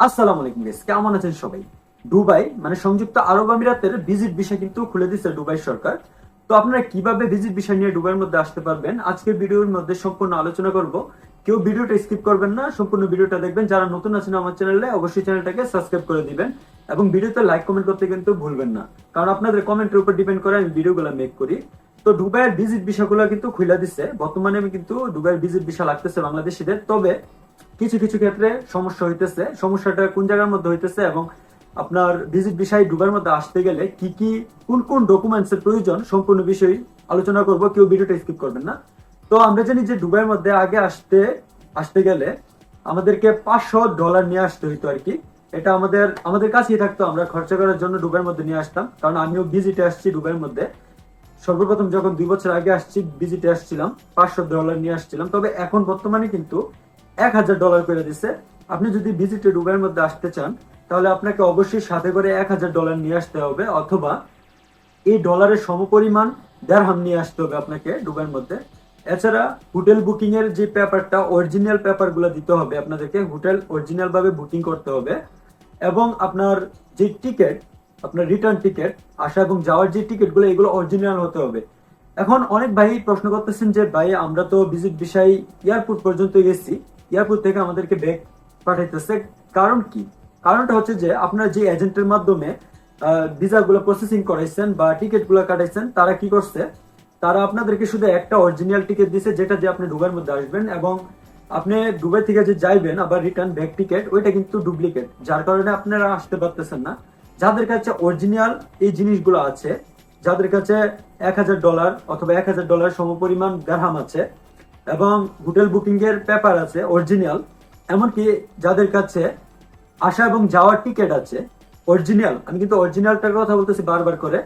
আসসালামু আলাইকুম গাইস কেমন আছেন সবাই? দুবাই মানে সংযুক্ত আরব আমিরাতের ভিজিট কিন্তু খুলে দিচ্ছে দুবাই সরকার। তো আপনারা কীভাবে ভিজিট নিয়ে দুবাইয়ের মধ্যে আসতে পারবেন? ভিডিওর মধ্যে সম্পূর্ণ আলোচনা করব। কেউ ভিডিওটা স্কিপ করবেন না, সম্পূর্ণ ভিডিওটা দেখবেন। যারা নতুন আছেন আমার চ্যানেলে অবশ্যই চ্যানেলটাকে সাবস্ক্রাইব করে দিবেন এবং ভিডিওতে লাইক কমেন্ট করতে কিন্তু ভুলবেন না। কারণ আপনাদের কমেন্টের উপর ডিপেন্ড করে আমি ভিডিওগুলো মেক করি। তো দুবাইয়ের ভিজিট ভিসাগুলো কিন্তু খুলে দিচ্ছে বর্তমানে আমি কিন্তু দুবাইয়ের ভিজিট ভিসা লাগতেছে বাংলাদেশিদের। তবে কিছু কিছু ক্ষেত্রে সমস্যা হইতেছে। সমস্যাটা কোন জায়গার মধ্যে হইতেছে এবং আপনার ভিজিট বিষয় ডুবার মধ্যে আসতে গেলে কি কি, কোন কোন ডকুমেন্টস এর প্রয়োজন সম্পূর্ণ বিষয় আলোচনা করব, কেউ ভিডিওটা স্কিপ করবেন না। তো আমরা জানি যে দুবাইয়ের মধ্যে আগে আসতে আসতে গেলে আমাদেরকে পাঁচশো ডলার নিয়ে আসতে হইতো আর কি। এটা আমাদের আমাদের কাছেই থাকতো, আমরা খরচা করার জন্য দুবাইয়ের মধ্যে নিয়ে আসতাম। কারণ আমিও ভিজিটে আসছি ডুবাইয়ের মধ্যে। সর্বপ্রথম যখন দুই বছর আগে আসছি ভিজিটে আসছিলাম, পাঁচশো ডলার নিয়ে আসছিলাম। তবে এখন বর্তমানে কিন্তু এক হাজার ডলার করে দিছে। আপনি যদি ভিজিটে দুবাইয়ের মধ্যে আসতে চান, তাহলে আপনাকে অবশ্যই সাথে করে এক হাজার ডলার নিয়ে আসতে হবে, অথবা এই ডলারের সমপরিমাণ দেড়হাম নিয়ে আসতে হবে আপনাকে দুবাইয়ের মধ্যে। এছাড়া হোটেল বুকিং এর যে পেপারটা অরিজিনাল পেপারগুলো দিতে হবে আপনাদেরকে। হোটেল অরিজিনাল ভাবে বুকিং করতে হবে। এবং আপনার যে টিকিট আপনার রিটার্ন টিকিট আসা এবং যাওয়ার যে টিকিটগুলো এগুলো অরিজিনাল হতে হবে। এখন অনেক ভাই প্রশ্ন করতেছেন যে, ভাই, আমরা তো ভিজিট বিষয় এয়ারপোর্ট পর্যন্ত গেছি। এয়ারপোর্ট থেকে আমাদেরকে ব্যাগ পাঠাইতেছে। কারণ কি? কারণটা হচ্ছে যে, আপনার যে এজেন্টের মাধ্যমে ভিসা গুলো প্রসেসিং করাইছেন বা টিকিটগুলো কাটাইছেন, তারা কি করছে? তারা আপনাদেরকে শুধু একটা অরিজিনাল টিকিট দিছে, যেটা দিয়ে আপনি দুবাইয়ের মধ্যে আসবেন এবং আপনি দুবাই থেকে যে যাইবেন, আবার রিটার্ন ব্যাক টিকিট ওইটা কিন্তু ডুপ্লিকেট যার কারণে আপনারা আসতে পারতেছেন না। যাদের কাছে অরিজিনাল এই জিনিসগুলো আছে, যাদের কাছে এক হাজার ডলার অথবা এক হাজার ডলার সমপরিমাণ দেড়হাম আছে এবং হোটেল বুকিং এর পেপার আছে, অরিজিনাল। এমনকি যাদের কাছে আসা এবং যাওয়ার টিকিট আছে, অরিজিনাল। আমি কিন্তু অরিজিনালটার কথা বলতেছি বারবার করে।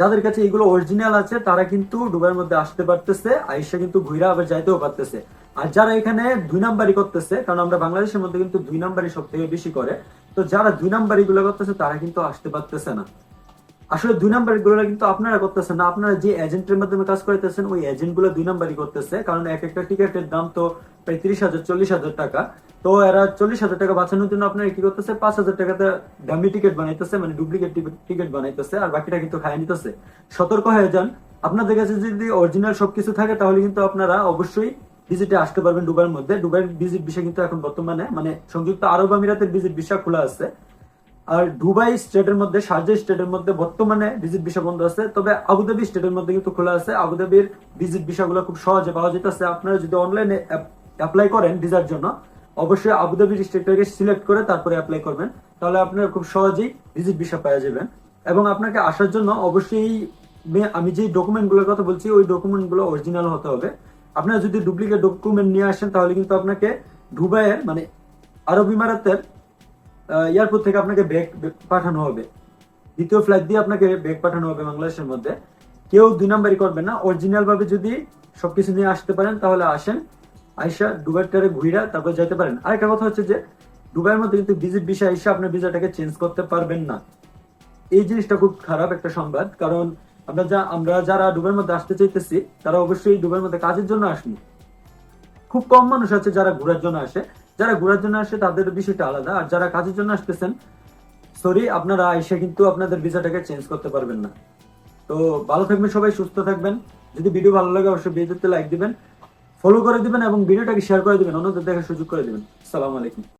যাদের কাছে এগুলো অরিজিনাল আছে, তারা কিন্তু দুবাইয়ের মধ্যে আসতে পারতেছে আইসা কিন্তু ঘুরে আবার যাইতেও পারতেছে। আর যারা এখানে দুই নাম্বারই করতেছে, কারণ আমরা বাংলাদেশের মধ্যে কিন্তু দুই নাম্বারই সব থেকে বেশি করে, তো যারা দুই নাম্বারই গুলো করতেছে, তারা কিন্তু আসতে পারতেছে না। আসলে দুই নাম্বারগুলো কিন্তু আপনারা করতেছেন না, আপনারা যে এজেন্টের মাধ্যমে কাজ করতেছেন ওই এজেন্টগুলো দুই নাম্বারই করতেছে। কারণ এক একটা টিকিটের দাম তো প্রায় তিরিশ হাজার, চল্লিশ হাজার টাকা। তো এরা চল্লিশ হাজার টাকা বাঁচানোর জন্য আপনারা কি করতেছে? পাঁচ হাজার টাকাতে দামি টিকিট বানাইতেছে মানে ডুপ্লিকেট টিকিট বানাইতেছে, আর বাকিটা কিন্তু খায় নিতেছে। সতর্ক হয়ে যান। আপনাদের কাছে যদি অরিজিনাল সবকিছু থাকে, তাহলে কিন্তু আপনারা অবশ্যই ভিজিটে আসতে পারবেন দুবাইয়ের মধ্যে। দুবাইয়ের ভিজিট বিষয় কিন্তু এখন বর্তমানে মানে সংযুক্ত আরব আমিরাতের ভিজিট বিষয় খোলা আছে। আর দুবাই স্টেটের মধ্যে শারজা স্টেটের মধ্যে বর্তমানে ভিজিট ভিসা বন্ধ আছে। তবে আবুধাবি স্টেটের মধ্যে কিন্তু খোলা আছে। আবুধাবির ভিজিট ভিসাগুলো খুব সহজে পাওয়া যেতেছে। আপনারা যদি অনলাইনে অ্যাপ্লাই করেন ভিসার জন্য, অবশ্যই আবুধাবি স্টেটটাকে সিলেক্ট করে তারপরে অ্যাপ্লাই করবেন। তাহলে আপনারা খুব সহজেই ভিজিট ভিসা পাওয়া যাবেন। এবং আপনাকে আসার জন্য অবশ্যই আমি যে ডকুমেন্টগুলোর কথা বলছি, ওই ডকুমেন্টগুলো অরিজিনাল হতে হবে। আপনারা যদি ডুপ্লিকেট ডকুমেন্ট নিয়ে আসেন, তাহলে কিন্তু আপনাকে দুবাইয়ের মানে আরব ইমারাতের এয়ারপোর্ট থেকে আপনাকে ব্যাগ পাঠানো হবে। দ্বিতীয় ফ্লাইট দিয়ে আপনাকে ব্যাগ পাঠানো হবে বাংলাদেশের মধ্যে। কেউ দুই নাম্বারই করবেন না। অরিজিনাল ভাবে যদি সবকিছু নিয়ে আসতে পারেন, তাহলে আসেন। আইসা দুবাইটারে ঘুরা তারপর যেতে পারেন। আরেকটা কথা হচ্ছে যে, দুবাইয়ের মধ্যে কিন্তু ভিজিট ভিসা এসে আপনার ভিসাটাকে চেঞ্জ করতে পারবেন না। এই জিনিসটা খুব খারাপ একটা সংবাদ। কারণ আমরা যা, আমরা যারা দুবাইয়ের মধ্যে আসতে চাইতেছি, তারা অবশ্যই দুবাইয়ের মধ্যে কাজের জন্য আসেনি। খুব কম মানুষ আছে যারা ঘোরার জন্য আসে। যারা ঘোরার জন্য আসে, তাদের বিষয়টা আলাদা। আর যারা কাজের জন্য আসতেছেন সরি আপনারা এসে কিন্তু আপনাদের ভিসাটাকে চেঞ্জ করতে পারবেন না। তো ভালো থাকবেন সবাই, সুস্থ থাকবেন। যদি ভিডিও ভালো লাগে, অবশ্যই ভিডিওতে লাইক দিবেন ফলো করে দিবেন এবং ভিডিওটাকে শেয়ার করে দিবেন, অন্যদের দেখার সুযোগ করে দিবেন। সালাম আলাইকুম।